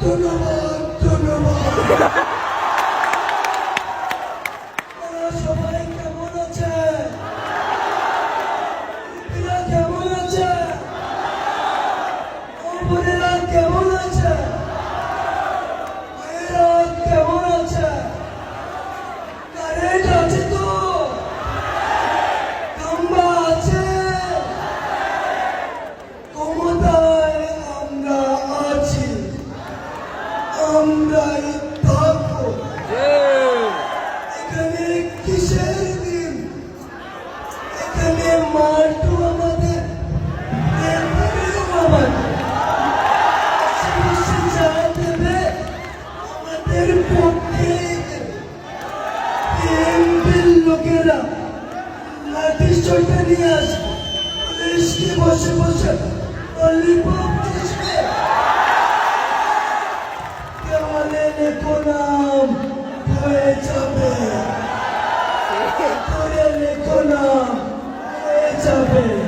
turn around, turn around. এখানে মাল্টু আমাদের। লোকেরা লাঠি চোটে নিয়ে পুলিশকে বসে বসে ললিপপ yourself in.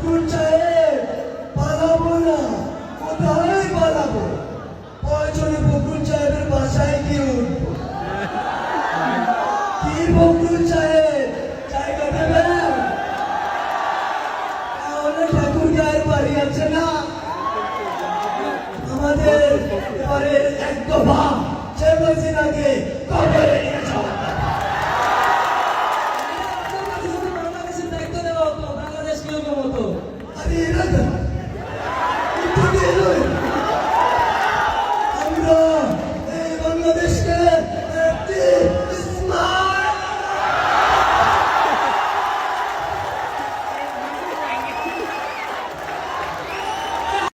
ফখরুল সাহেব, পালাবো না। কোথায় পালাবো? প্রয়োজনে ফখরুল সাহেবের বাসায় গিয়ে। কি ফখরুল সাহেব জায়গা দেবেন তাহলে ঠাকুর গায়ের বাড়ি আছে না আমাদের এবারে এক দফা শেখ হাসিনাকে কবরে